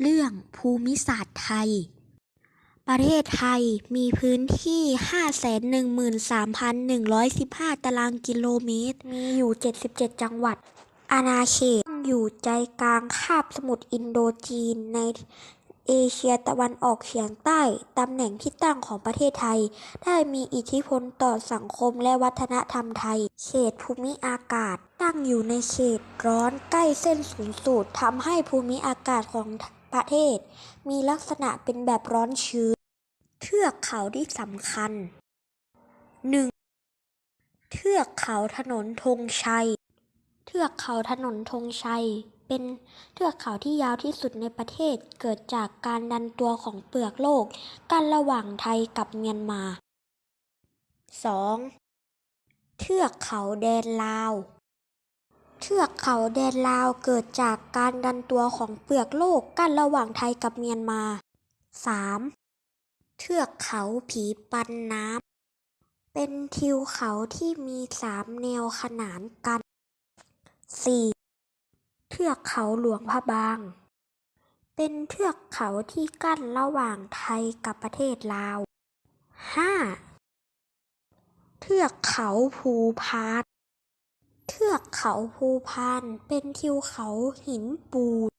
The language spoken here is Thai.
เรื่องภูมิศาสตร์ไทย ประเทศไทยมีพื้นที่ 513,115 ตารางกิโลเมตร มีอยู่ 77 จังหวัด อาณาเขตตั้งอยู่ใจกลางคาบสมุทรอินโดจีนในเอเชียตะวันออกเฉียงใต้ ตำแหน่งที่ตั้งของประเทศไทย ได้มีอิทธิพลต่อสังคมและวัฒนธรรมไทย เขตภูมิอากาศ ตั้งอยู่ในเขตร้อนใกล้เส้นศูนย์สูตรทำให้ภูมิอากาศของ ประเทศ มีลักษณะเป็นแบบร้อนชื้น เทือกเขาที่สำคัญ 1. เทือกเขาถนนธงชัย เทือกเขาถนนธงชัย เป็นเทือกเขาที่ยาวที่สุดในประเทศ เกิดจากการดันตัวของเปลือกโลก กันระหว่างไทยกับเมียนมา 2. เทือกเขาแดนลาว เทือกเขาแดนลาวเกิดจากการดันตัวของเปลือกโลกกั้นระหว่างไทยกับเมียนมา 3. เทือกเขาผีปันน้ำ เป็นทิวเขาที่มีสามแนวขนานกัน 4. เทือกเขาหลวงพระบาง เป็นเทือกเขาที่กั้นระหว่างไทยกับประเทศลาว 5. เทือกเขาภูพาน เทือกเขาภูพาน เป็นทิวเขาหินปูน